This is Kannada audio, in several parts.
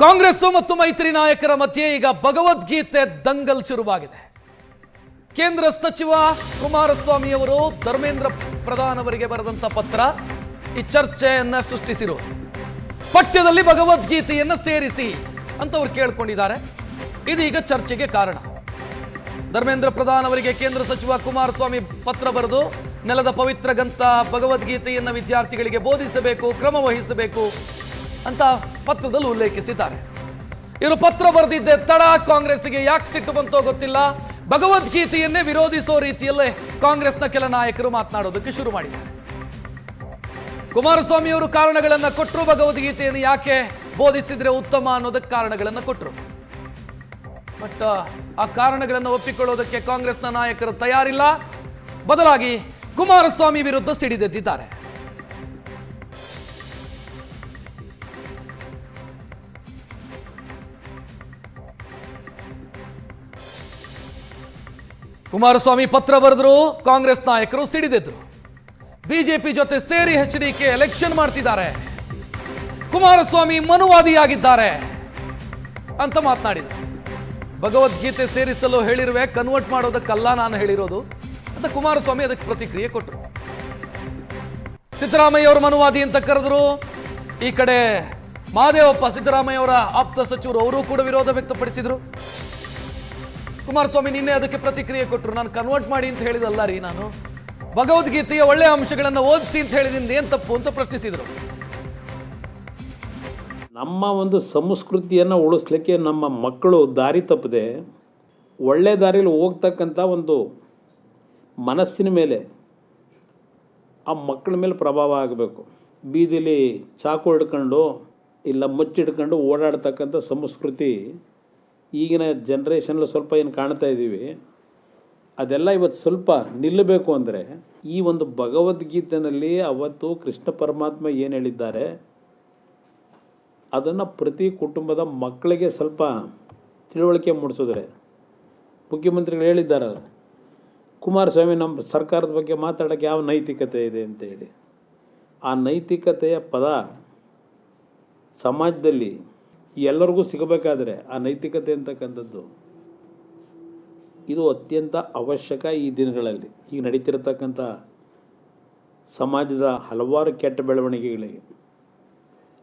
ಕಾಂಗ್ರೆಸ್ ಮತ್ತು ಮೈತ್ರಿ ನಾಯಕರ ಮಧ್ಯೆ ಈಗ ಭಗವದ್ಗೀತೆ ದಂಗಲ್ ಶುರುವಾಗಿದೆ. ಕೇಂದ್ರ ಸಚಿವ ಕುಮಾರಸ್ವಾಮಿ ಅವರು ಧರ್ಮೇಂದ್ರ ಪ್ರಧಾನ್ ಅವರಿಗೆ ಬರೆದಂತ ಪತ್ರ ಈ ಚರ್ಚೆಯನ್ನ ಸೃಷ್ಟಿಸಿರುವುದು ಪಠ್ಯದಲ್ಲಿ ಭಗವದ್ಗೀತೆಯನ್ನ ಸೇರಿಸಿ ಅಂತ ಅವ್ರು ಕೇಳ್ಕೊಂಡಿದ್ದಾರೆ. ಇದೀಗ ಚರ್ಚೆಗೆ ಕಾರಣ. ಧರ್ಮೇಂದ್ರ ಪ್ರಧಾನ್ ಅವರಿಗೆ ಕೇಂದ್ರ ಸಚಿವ ಕುಮಾರಸ್ವಾಮಿ ಪತ್ರ ಬರೆದು, ನೆಲದ ಪವಿತ್ರ ಗ್ರಂಥ ಭಗವದ್ಗೀತೆಯನ್ನು ವಿದ್ಯಾರ್ಥಿಗಳಿಗೆ ಬೋಧಿಸಬೇಕು, ಕ್ರಮ ವಹಿಸಬೇಕು ಅಂತ ಪತ್ರದಲ್ಲಿ ಉಲ್ಲೇಖಿಸಿದ್ದಾರೆ. ಇವರು ಪತ್ರ ಬರೆದಿದ್ದೆ, ತಡ ಕಾಂಗ್ರೆಸ್ಗೆ ಯಾಕೆ ಸಿಟ್ಟು ಬಂತೋ ಗೊತ್ತಿಲ್ಲ. ಭಗವದ್ಗೀತೆಯನ್ನೇ ವಿರೋಧಿಸೋ ರೀತಿಯಲ್ಲೇ ಕಾಂಗ್ರೆಸ್ನ ಕೆಲ ನಾಯಕರು ಮಾತನಾಡೋದಕ್ಕೆ ಶುರು ಮಾಡಿದ್ದಾರೆ. ಕುಮಾರಸ್ವಾಮಿ ಅವರು ಕಾರಣಗಳನ್ನ ಕೊಟ್ಟರು ಭಗವದ್ಗೀತೆಯನ್ನು ಯಾಕೆ ಬೋಧಿಸಿದ್ರೆ ಉತ್ತಮ ಅನ್ನೋದಕ್ಕೆ ಕಾರಣಗಳನ್ನು ಕೊಟ್ಟರು ಬಟ್ ಆ ಕಾರಣಗಳನ್ನು ಒಪ್ಪಿಕೊಳ್ಳೋದಕ್ಕೆ ಕಾಂಗ್ರೆಸ್ನ ನಾಯಕರು ತಯಾರಿಲ್ಲ. ಬದಲಾಗಿ ಕುಮಾರಸ್ವಾಮಿ ವಿರುದ್ಧ ಸಿಡಿದೆದ್ದಿದ್ದಾರೆ. ಕುಮಾರಸ್ವಾಮಿ ಪತ್ರ ಬರೆದ್ರು, ಕಾಂಗ್ರೆಸ್ ನಾಯಕರು ಸಿಡಿದೆದ್ರು. ಬಿಜೆಪಿ ಜೊತೆ ಸೇರಿ ಎಚ್ ಡಿ ಕೆ ಎಲೆಕ್ಷನ್ ಮಾಡ್ತಿದ್ದಾರೆ. ಕುಮಾರಸ್ವಾಮಿ ಮನುವಾದಿಯಾಗಿದ್ದಾರೆ ಅಂತ ಮಾತನಾಡಿದ್ರು. ಭಗವದ್ಗೀತೆ ಸೇರಿಸಲು ಹೇಳಿರುವೆ ಕನ್ವರ್ಟ್ ಮಾಡೋದಕ್ಕಲ್ಲ ನಾನು ಹೇಳಿರೋದು ಅಂತ ಕುಮಾರಸ್ವಾಮಿ ಅದಕ್ಕೆ ಪ್ರತಿಕ್ರಿಯೆ ಕೊಟ್ಟರು ಸಿದ್ದರಾಮಯ್ಯ ಅವರು ಮನುವಾದಿ ಅಂತ ಕರೆದ್ರು. ಈ ಕಡೆ ಮಹಾದೇವಪ್ಪ ಸಿದ್ದರಾಮಯ್ಯ ಅವರ ಆಪ್ತ ಸಚಿವರು, ಅವರು ಕೂಡ ವಿರೋಧ ವ್ಯಕ್ತಪಡಿಸಿದ್ರು. ಕುಮಾರಸ್ವಾಮಿ ನಿನ್ನೆ ಅದಕ್ಕೆ ಪ್ರತಿಕ್ರಿಯೆ ಕೊಟ್ಟರು ನಾನು ಕನ್ವರ್ಟ್ ಮಾಡಿ ಅಂತ ಹೇಳಿದಲ್ಲ ರೀ ನಾನು. ಭಗವದ್ಗೀತೆಯ ಒಳ್ಳೆಯ ಅಂಶಗಳನ್ನು ಓದಿಸಿ ಅಂತ ಹೇಳಿದಿಂದ ಏನು ತಪ್ಪು ಅಂತ ಪ್ರಶ್ನಿಸಿದರು. ನಮ್ಮ ಒಂದು ಸಂಸ್ಕೃತಿಯನ್ನು ಉಳಿಸ್ಲಿಕ್ಕೆ ನಮ್ಮ ಮಕ್ಕಳು ದಾರಿ ತಪ್ಪದೆ ಒಳ್ಳೆ ದಾರಿಯಲ್ಲಿ ಹೋಗ್ತಕ್ಕಂಥ ಒಂದು ಮನಸ್ಸಿನ ಮೇಲೆ ಆ ಮಕ್ಕಳ ಮೇಲೆ ಪ್ರಭಾವ ಆಗಬೇಕು. ಬೀದಿಲಿ ಚಾಕು ಹಿಡ್ಕೊಂಡು ಇಲ್ಲ ಮುಚ್ಚಿಡ್ಕೊಂಡು ಓಡಾಡ್ತಕ್ಕಂಥ ಸಂಸ್ಕೃತಿ ಈಗಿನ ಜನ್ರೇಷನಲ್ಲಿ ಸ್ವಲ್ಪ ಏನು ಕಾಣ್ತಾ ಇದ್ದೀವಿ ಅದೆಲ್ಲ ಇವತ್ತು ಸ್ವಲ್ಪ ನಿಲ್ಲಬೇಕು ಅಂದರೆ ಈ ಒಂದು ಭಗವದ್ಗೀತೆಯಲ್ಲಿ ಅವತ್ತು ಕೃಷ್ಣ ಪರಮಾತ್ಮ ಏನು ಹೇಳಿದ್ದಾರೆ, ಅದನ್ನು ಪ್ರತಿ ಕುಟುಂಬದ ಮಕ್ಕಳಿಗೆ ಸ್ವಲ್ಪ ತಿಳುವಳಿಕೆ ಮೂಡಿಸಿದ್ರೆ. ಮುಖ್ಯಮಂತ್ರಿಗಳು ಹೇಳಿದ್ದಾರೆ, ಕುಮಾರಸ್ವಾಮಿ ನಮ್ಮ ಸರ್ಕಾರದ ಬಗ್ಗೆ ಮಾತಾಡೋಕ್ಕೆ ಯಾವ ನೈತಿಕತೆ ಇದೆ ಅಂತ ಹೇಳಿ. ಆ ನೈತಿಕತೆಯ ಪದ ಸಮಾಜದಲ್ಲಿ ಎಲ್ಲರಿಗೂ ಸಿಗಬೇಕಾದ್ರೆ ಆ ನೈತಿಕತೆ ಅಂತಕ್ಕಂಥದ್ದು. ಇದು ಅತ್ಯಂತ ಅವಶ್ಯಕ ಈ ದಿನಗಳಲ್ಲಿ. ಈಗ ನಡೀತಿರತಕ್ಕಂಥ ಸಮಾಜದ ಹಲವಾರು ಕೆಟ್ಟ ಬೆಳವಣಿಗೆಗಳಿಗೆ.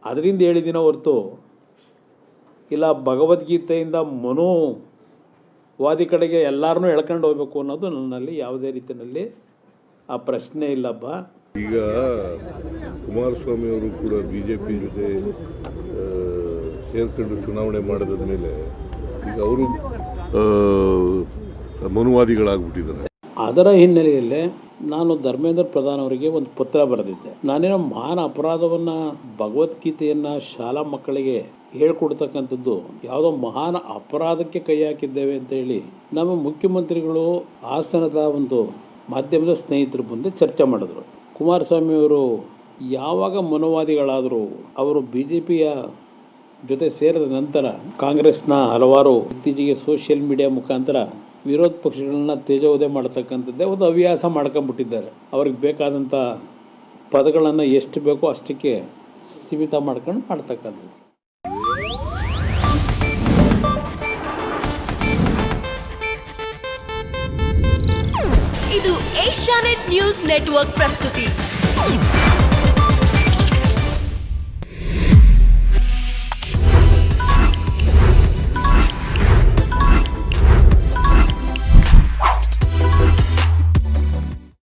ಅದರಿಂದ ಹೇಳಿದಿನ ಹೊರತು ಇಲ್ಲ ಭಗವದ್ಗೀತೆಯಿಂದ ಮನೋವಾದಿ ಕಡೆಗೆ ಎಲ್ಲರನ್ನೂ ಎಳ್ಕೊಂಡು ಹೋಗ್ಬೇಕು ಅನ್ನೋದು ನನ್ನಲ್ಲಿ ಯಾವುದೇ ರೀತಿಯಲ್ಲಿ ಆ ಪ್ರಶ್ನೆ ಇಲ್ಲಪ್ಪ. ಈಗ ಕುಮಾರಸ್ವಾಮಿ ಅವರು ಕೂಡ ಬಿ ಜೆ ಪಿ ಜೊತೆ ಸೇರ್ಕೊಂಡು ಚುನಾವಣೆ ಮಾಡಿದ ಮೇಲೆ ಈಗ ಅವರು ಮನುವಾದಿಗಳಾಗ್ಬಿಟ್ಟಿದ್ದಾರೆ. ಅದರ ಹಿನ್ನೆಲೆಯಲ್ಲಿ ನಾನು ಧರ್ಮೇಂದ್ರ ಪ್ರಧಾನ್ ಅವರಿಗೆ ಒಂದು ಪತ್ರ ಬರೆದಿದ್ದೆ. ನಾನೇನೋ ಮಹಾನ್ ಅಪರಾಧವನ್ನು, ಭಗವದ್ಗೀತೆಯನ್ನು ಶಾಲಾ ಮಕ್ಕಳಿಗೆ ಹೇಳ್ಕೊಡ್ತಕ್ಕಂಥದ್ದು, ಯಾವುದೋ ಮಹಾನ್ ಅಪರಾಧಕ್ಕೆ ಕೈ ಹಾಕಿದ್ದೇವೆ ಅಂತ ಹೇಳಿ ನಮ್ಮ ಮುಖ್ಯಮಂತ್ರಿಗಳು ಹಾಸನದ ಒಂದು ಮಾಧ್ಯಮದ ಸ್ನೇಹಿತರ ಮುಂದೆ ಚರ್ಚೆ ಮಾಡಿದ್ರು. ಕುಮಾರಸ್ವಾಮಿ ಅವರು ಯಾವಾಗ ಮನೋವಾದಿಗಳಾದರೂ, ಅವರು ಬಿ ಜೆ ಪಿಯ ಜೊತೆ ಸೇರಿದ ನಂತರ ಕಾಂಗ್ರೆಸ್ನ ಹಲವಾರು ಇತ್ತೀಚೆಗೆ ಸೋಷಿಯಲ್ ಮೀಡಿಯಾ ಮುಖಾಂತರ ವಿರೋಧ ಪಕ್ಷಗಳನ್ನ ತೇಜೋವಧೆ ಮಾಡ್ತಕ್ಕಂಥದ್ದೇ ಒಂದು ಹವ್ಯಾಸ ಮಾಡ್ಕೊಂಬಿಟ್ಟಿದ್ದಾರೆ. ಅವ್ರಿಗೆ ಬೇಕಾದಂಥ ಪದಗಳನ್ನು ಎಷ್ಟು ಬೇಕೋ ಅಷ್ಟಕ್ಕೆ ಸೀಮಿತ ಮಾಡ್ಕೊಂಡು ಮಾಡ್ತಕ್ಕಂಥದ್ದು. ಇದು ಏಷ್ಯಾನೆಟ್ ನ್ಯೂಸ್ ನೆಟ್ವರ್ಕ್ ಪ್ರಸ್ತುತಿ.